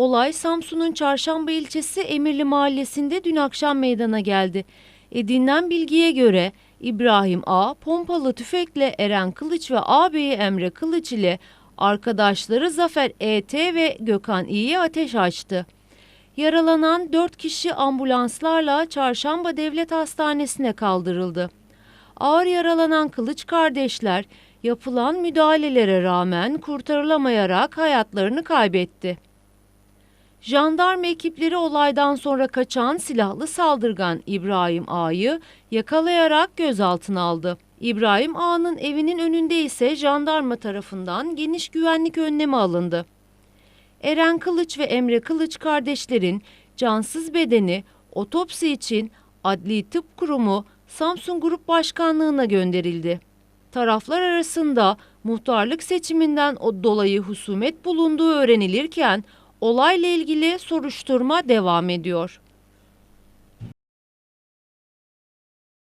Olay Samsun'un Çarşamba ilçesi Emirli mahallesinde dün akşam meydana geldi. Edinilen bilgiye göre İbrahim A. pompalı tüfekle Eren Kılıç ve ağabeyi Emre Kılıç ile arkadaşları Zafer E.T. ve Gökhan İ'ye ateş açtı. Yaralanan 4 kişi ambulanslarla Çarşamba Devlet Hastanesi'ne kaldırıldı. Ağır yaralanan Kılıç kardeşler yapılan müdahalelere rağmen kurtarılamayarak hayatlarını kaybetti. Jandarma ekipleri olaydan sonra kaçan silahlı saldırgan İbrahim Ağa'yı yakalayarak gözaltına aldı. İbrahim Ağa'nın evinin önünde ise jandarma tarafından geniş güvenlik önlemi alındı. Eren Kılıç ve Emre Kılıç kardeşlerin cansız bedeni otopsi için Adli Tıp Kurumu Samsun Grup Başkanlığı'na gönderildi. Taraflar arasında muhtarlık seçiminden o dolayı husumet bulunduğu öğrenilirken olayla ilgili soruşturma devam ediyor.